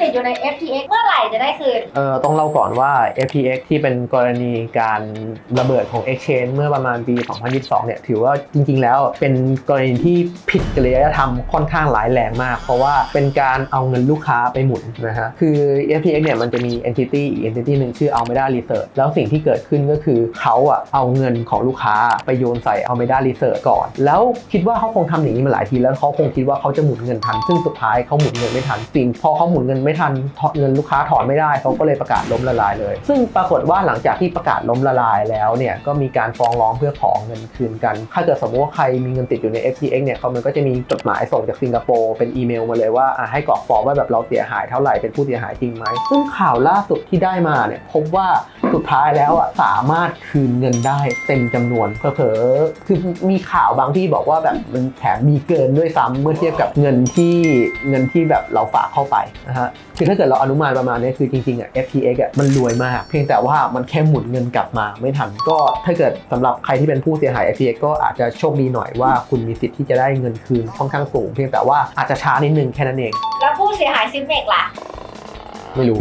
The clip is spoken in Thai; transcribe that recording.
ติดอยู่ใน FTX เมื่อไหร่จะได้คืน เออต้องเล่าก่อนว่า FTX ที่เป็นกรณีการระเบิดของ Exchange เมื่อประมาณปี 2022 เนี่ย ถือว่าจริง ๆ แล้วเป็นกรณีที่ผิดจริยธรรมค่อนข้างหลายแรงมาก เพราะว่าเป็นการเอาเงินลูกค้าไปหมุนนะฮะ คือ FTX เนี่ยมันจะมี entity อีก entity หนึ่งชื่อ Alameda Research แล้วสิ่งที่เกิดขึ้นก็คือเขาอะเอาเงินของลูกค้าไปโยนใส่ Alameda Research ก่อน แล้วคิดว่าเขาคงทำอย่างนี้มาหลายทีแล้วเขาคงคิดว่าเขาจะหมุนเงินทัน ซึ่งสุดท้ายเขาหมุนเงินไม่ทันสิ่งพอเขาหมุนเงินไม่ทันเงินลูกค้าถอนไม่ได้เขาก็เลยประกาศล้มละลายเลย ซึ่งปรากฏว่าหลังจากที่ประกาศล้มละลายแล้วเนี่ยก็มีการฟ้องร้องเพื่อขอเงินคืนกัน ถ้าเกิดสมมติว่าใครมีเงินติดอยู่ใน FTX เนี่ยเขามันก็จะมีจดหมายส่งจากสิงคโปร์เป็นอีเมลมาเลยว่าให้กรอกฟอร์มว่าแบบเราเสียหายเท่าไหร่เป็นผู้เสียหายจริงไหมซึ่งข่าวล่าสุดที่ได้มาเนี่ยพบว่าสุดท้ายแล้วอะสามารถคืนเงินได้เต็มจำนวนเผลอๆคือมีข่าวบางที่บอกว่าแบบมันแถมมีเกินด้วยซ้ำเมื่อเทียบกับเงินที่เงินที่แบบเราฝากเข้าไปนะฮะคือถ้าเกิดเราอนุมานประมาณนี้คือจริงๆอะ FTX อะมันรวยมาก เพียงแต่ว่ามันแค่หมุนเงินกลับมาไม่ทันก็ถ้าเกิดสำหรับใครที่เป็นผู้เสียหาย FTX ก็อาจจะโชคดีหน่อยว่าคุณมีสิทธิ์ที่จะได้เงินคืนค่อนข้างสูง เพียงแต่ว่าอาจจะช้านิดนึงแค่นั้นเอง แล้วผู้เสียหายซิมเมกล่ะ ไม่รู้